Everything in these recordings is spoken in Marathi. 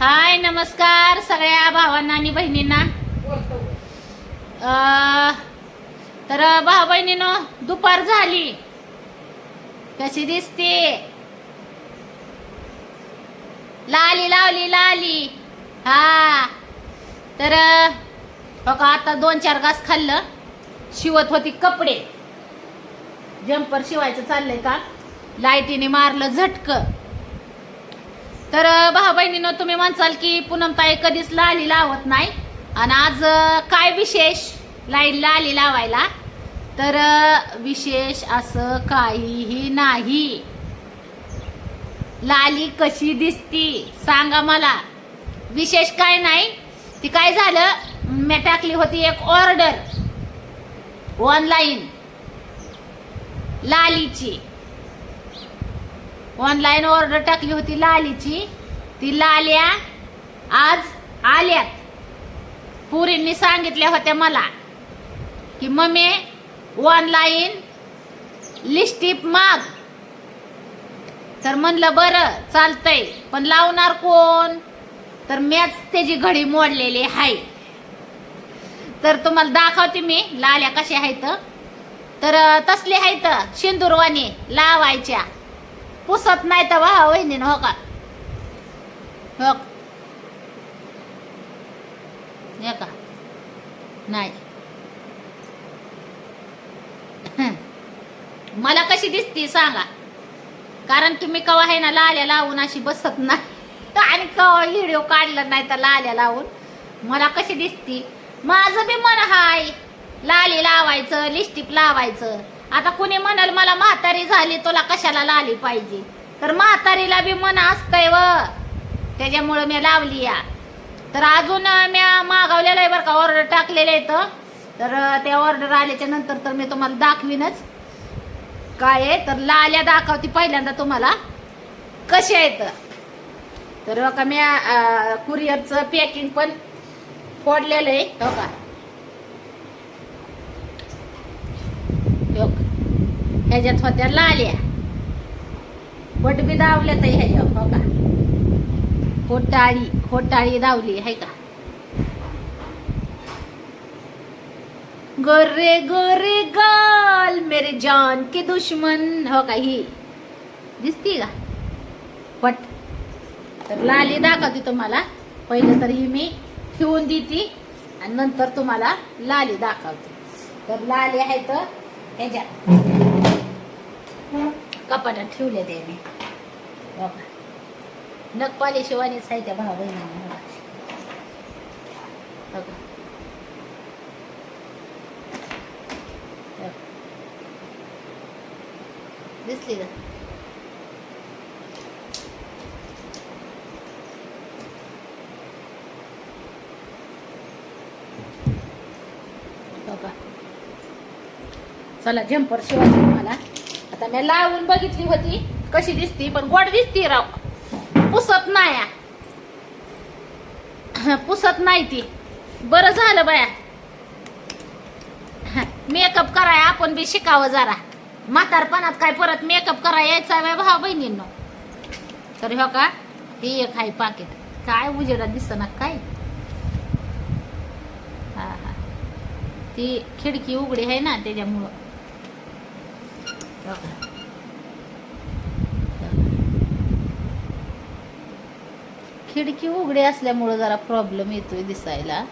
हाय नमस्कार सगळ्या भावांना आणि बहिणींना. अं, तर भाऊ बहिणीनं दुपार झाली. कशी दिसते? लाली लावली लाली. हा. तर बघा आता दोन चार घास खाल्लं. शिवत होती कपडे. जम्पर शिवायचं चाललंय का? लाईटीने मारलं झटकं. तर भाऊ बहिणीनं तुम्ही म्हणसाल की पूनमताई कधीच लाली लावत नाही. आणि आज काय विशेष? लाइट लाली लावायला. तर विशेष असं काहीही नाही. लाली कशी दिसती? सांगा मला. विशेष काय नाही. ती काय झालं? मी टाकली होती एक ऑर्डर ऑनलाईन लालीची. ऑनलाईन ऑर्डर टाकली होती लालीची. ती लाल्या आज आल्यात. पुरींनी सांगितल्या होत्या मला की मम्मी ऑनलाईन लिस्टिप माग. तर म्हणलं बरं चालतंय. पण लावणार कोण? तर मॅच त्याची घडी मोडलेली आहे. तर तुम्हाला दाखवते मी लाल्या कशा आहेत. तर तसले आहेत शेंदूरवाणी लावायच्या. पुसत नाही तर वा वहिनी हो का? हो हे का? नाही. मला कशी दिसती सांगा. कारण की मी कवा आहे ना लाल्या लावून अशी बसत नाही. आणि कवा व्हिडिओ काढला नाही तर लाल्या लावून. मला कशी दिसती? माझं बी मन हाय. लाली लावायचं लिस्टिप लावायचं. आता कुणी म्हणाल मला म्हातारी झाली तुला कशाला लाली पाहिजे? तर म्हातारीला बी मन असतंय व. त्याच्यामुळं मी लावली या. तर अजून मी मागवलेलं आहे बरं का ऑर्डर टाकलेलं आहे तर ते ऑर्डर आल्याच्यानंतर तर मी तुम्हाला दाखवीनच काय आहे. तर लाल्या दाखवते पहिल्यांदा तुम्हाला. कसे आहेत तर का मी कुरिअरचं पॅकिंग पण फोडलेलं आहे. हो का हो का. ह्याच्यात होत्या लाल्या. बट बी दावल्यात तर ह्याच्यावर हो का? होटाळी होटाळी दावली आहे का? गोरे गोरे गाल मेरे जान के दुश्मन हो का ही? दिसती का? पट तर लाली दाखवते तुम्हाला. पहिलं तर ही मी ठेवून देते आणि नंतर तुम्हाला लाली दाखवते. तर लाली आहे तर ह्याच्यात. कपाटात ठेवले ते मी हो का नखपाली भाव आहे त्या भाऊ बहिणीने दिसली का? चला जम्पर शिवाय तुम्हाला. आता मी लावून बघितली होती. कशी दिसती पण गोड दिसती राव. पुसत नाही पुसत नाही ती. बरं झालं बाया. मेकअप कराय आपण बी शिकावं जरा. म्हातारपणात काय परत मेकअप कराय यायचा बाय भाऊ बहिणींनो. तर हो का? हे एक आहे पाकिट. काय उजेडा दिसना काय? हा हा. ती खिडकी उघडी आहे ना त्याच्यामुळं. खिडकी उघडी असल्यामुळं जरा प्रॉब्लेम येतोय दिसायला.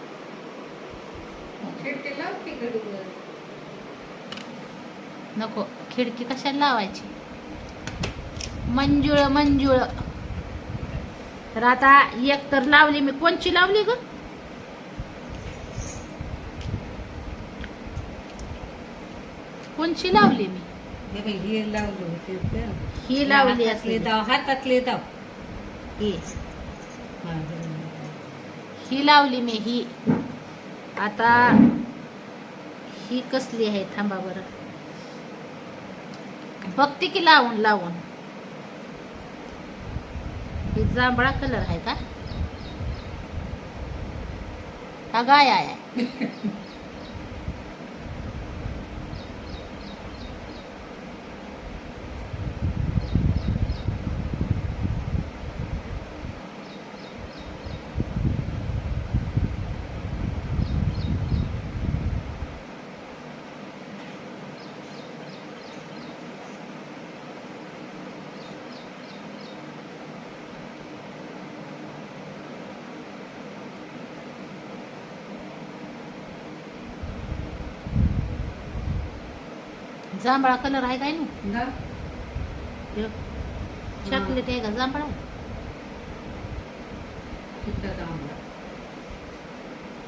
नको खिडकी कशाला लावायची? मंजुळ मंजुळ. तर आता एक तर लावली मी. कोणची लावली ग? कोणची लावली मी? हे लावलं होते ते. ही लावली हातातले असली दाव हातातले दाव ही। हा, बरोबर. ही लावली मी ही। आता ही कसली आहे थांबा बरं। बघते की लावून लावून। ही जांभळा कलर आहे का? हा गाय आहे. जांभळा कलर आहे काय ना? ना. चॉकलेट आहे का जांभळा? तिथं आंबा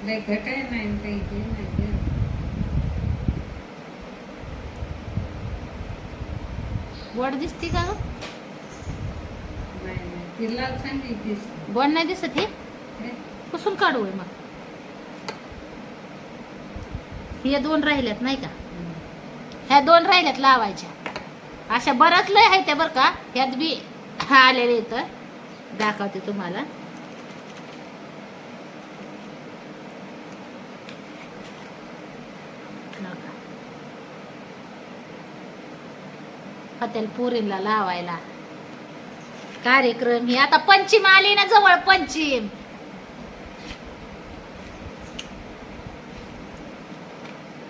लय घट आहे नाही काही नाही. वड दिसते का ग? नाही दिसते. वड नाही दिसत हे? कुसून काढू मग. हे दोन राहिल्यात नाही का. ह्या दोन राहिल्यात लावायच्या. अशा बऱ्याच लय आहेत त्या बरं का. ह्यात बी आलेले तर दाखवते तुम्हाला. हॉटेल पुरीला लावायला. कार्यक्रम ही आता पंचिम आली ना जवळ पंचिम.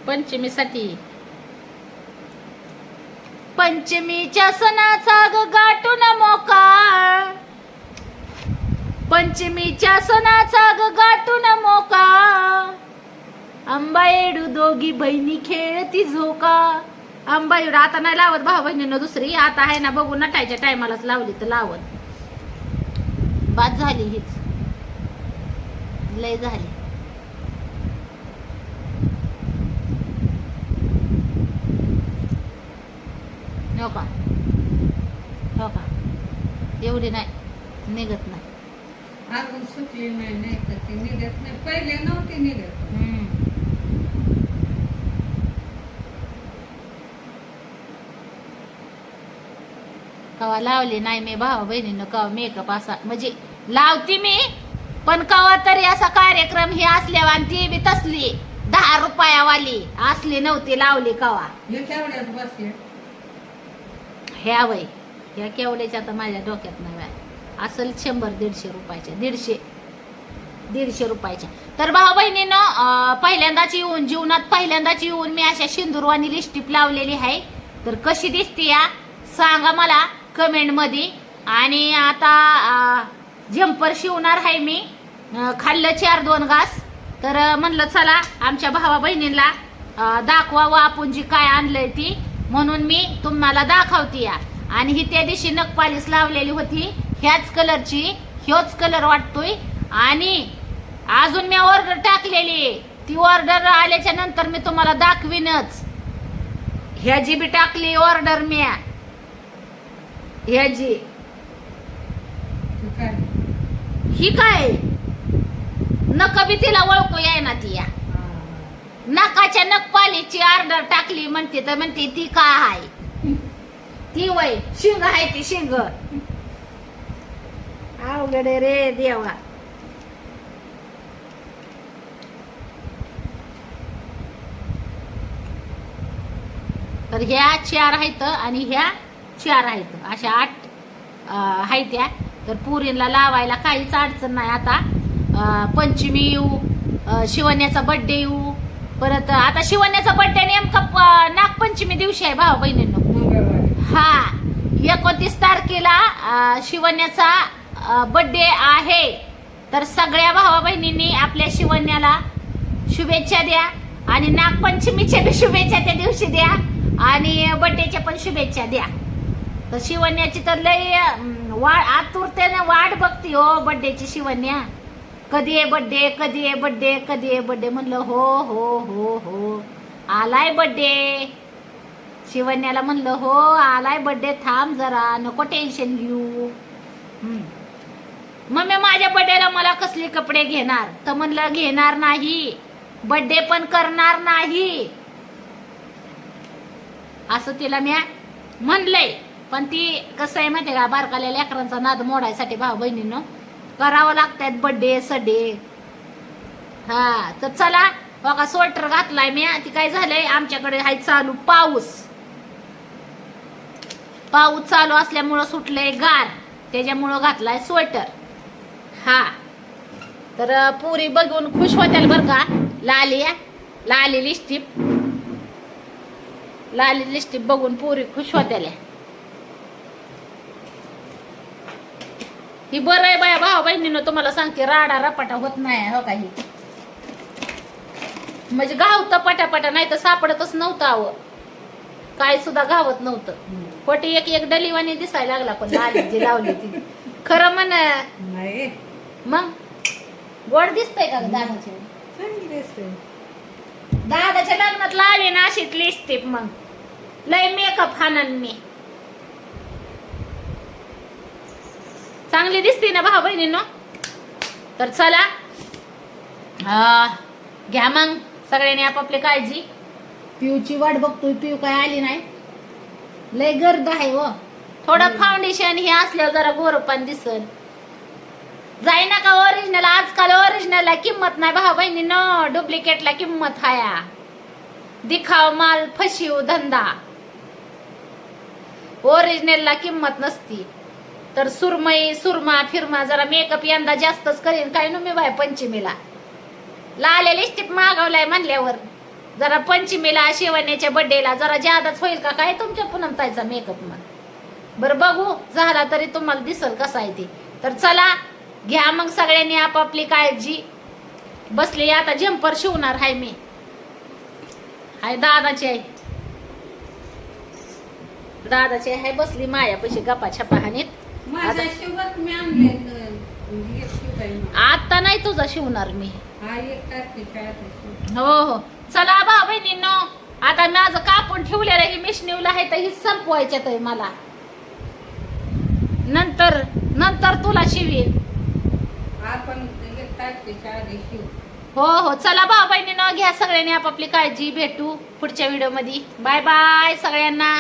पंचमीसाठी. पंचमीच्या सणाचा ग गाठून मोका. पंचमीच्या सणाचा ग गाठून मोका. आंबाएडू दोघी बहिणी खेळती झोका. आंबाएडू आता नाही लावत भाऊ बहिणीनं दुसरी. आता आहे ना बघू नटायच्या टायमालाच लावली तर लावत. बाद झाली हीच. लय झाली. हो का हो का एवढी नाही. निघत नाही. अजून सुटली नाही नाही तर ती निघत नाही. पहिले नव्हती निघत. कवा लावली नाही मी भावा बहिणीनं कवा मेकअप असा. म्हणजे लावती मी पण कवा तरी असा कार्यक्रम ही असल्यावर आणि ती बी तसली. दहा रुपयावाली असली नव्हती लावली कवा. हे बसले? ह्या वय ह्या केवड्याच्या आता माझ्या डोक्यात नाही व्हाय असेल शंभर दीडशे रुपयाच्या दीडशे दीडशे रुपयाच्या तर भाऊ बहिणीनं पहिल्यांदाच येऊन जीवनात पहिल्यांदाच येऊन मी अशा सिंदूरवाणी लिस्टिप लावलेली आहे. तर कशी दिसते या? सांगा मला कमेंटमध्ये आणि आता झंपर शिवणार आहे मी. खाल्लं चार दोन घास. तर म्हणलं चला आमच्या भावा बहिणींना दाखवा दाखवावं आपण जी काय आणलंय ती. म्हणून मी तुम्हाला दाखवते या आणि ही त्या दिवशी नखपालीस लावलेली होती. ह्याच कलरची ह्योच कलर वाटतोय. आणि अजून मी ऑर्डर टाकलेली. ती ऑर्डर आल्याच्यानंतर मी तुम्हाला दाखवीनच. ह्याची बी टाकली ऑर्डर मी. ह्याची. ही काय? नक बी तिला ओळखू याय ना ती या. नकाच्या नखपालीची ऑर्डर टाकली म्हणते तर म्हणते ती काय आहे ती वय शिंग आहे ती शिंग. अवघड रे देवा. तर ह्या चार आहेत आणि ह्या चार आहेत. अशा आठ आहेत त्या. तर पुरीला लावायला काहीच अडचण नाही. आता पंचमी येऊ शिवण्याचा बड्डे येऊ परत आता शिवण्याचा बड्डे नेमका नागपंचमी दिवशी आहे भाऊ बहिणींनो. मंगळवारी हा एकोणतीस तारखेला शिवण्याचा बर्थडे आहे. तर सगळ्या भावा बहिणींनी आपल्या शिवण्याला शुभेच्छा द्या आणि नागपंचमीच्या बी शुभेच्छा त्या दिवशी द्या आणि बर्थडेच्या पण शुभेच्छा द्या. तर शिवण्याची तर लय वाढ आतुरतेने वाट बघती हो बर्थडेची शिवण्या. कधी आहे बड्डे कधी आहे बड्डे कधी आहे बड्डे म्हणलं हो हो हो हो. आलाय बड्डे शिवण्याला म्हणलं हो आलाय बड्डे थांब जरा नको टेन्शन घेऊ. मग मम्मी माझ्या बड्डेला मला कसले कपडे घेणार? तर म्हणलं घेणार नाही. बड्डे पण करणार नाही. असं तिला मी म्हणलंय. पण ती कसं आहे माहिती का बारकाल्या लेकरांचा नाद मोडायसाठी भाऊ बहिणीनं करावं लागतात बड्डे सडे हा तर चला बघा स्वेटर घातलाय मी. ती काय झालंय? आमच्याकडे हाय चालू पाऊस. पाऊस चालू असल्यामुळं सुटलंय गार. त्याच्यामुळं घातलाय स्वेटर हा. तर पुरी बघून खुश होत्याल बर का? लाली लाली लिस्टिप लाली लिस्टिप बघून पुरी खुश होत्याल्या. ही बरं आहे बाया भाऊ बहिणीनं तुम्हाला सांगते राडा रपाटा होत नाही हो काही म्हणजे गावतं पटापटा नाही तर सापडतच नव्हतं अहो काय सुद्धा घावत नव्हतं. खोटी एक एक डलिवानी दिसायला लागला पण लाली जी लावली ती. खरं म्हण. मग? गोड दिसतंय का दादाच्या दादाच्या लग्नात लावली ना अशीच लिपस्टिक मग. लय मेकअप हाणन मी. चांगली दिसते ना भाऊ बहिणीनो. तर चला. हा, घ्या मग सगळ्यांनी आपापली काळजी. पिऊची वाट बघतोय पिऊ काय आली नाही. लय गर्द आहे व थोडं फाउंडेशन हे असल्यावर जरा गोरपान दिसल जाई ना का ओरिजिनल आजकाल ओरिजिनलला किंमत नाही भाऊ बहिणीनं. डुप्लिकेटला किंमत हाया. दिखाव माल फशीव धंदा. ओरिजिनलला किंमत नसती. तर सुरमई सुरमा फिरमा जरा मेकअप यंदा जास्तच करीन. काय नु मी बाय पंचमीला? लाले लिस्टिक मागवलाय म्हणल्यावर. जरा पंचमीला शिवण्याच्या बड्डेला जरा जादाच होईल का? काय तुमच्या पुनमताईचा मेकअप मग? बरं बघू झाला तरी तुम्हाला दिसल कसा आहे ते. तर चला घ्या मग सगळ्यांनी आपापली काळजी. बसली आता जम्पर शिवणार हाय मी. हाय दादाची आहे दादाची आहे बसली मायापाशी गप्पा छपा हानीत माझा शिवत मी आणले एक शिवाय आता नाही तुझा शिवणार मी. हा. हो चला बा बहिणींनो आता माझं कापून ठेवलेलं ही मिशनीवलं आहे तर ही संपवायच्यात आहे मला. नंतर नंतर तुला शिवीन. आपण हो हो. चला बा बहिणीनं घ्या सगळ्यांनी आपापली काळजी भेटू पुढच्या व्हिडिओमध्ये. बाय बाय सगळ्यांना.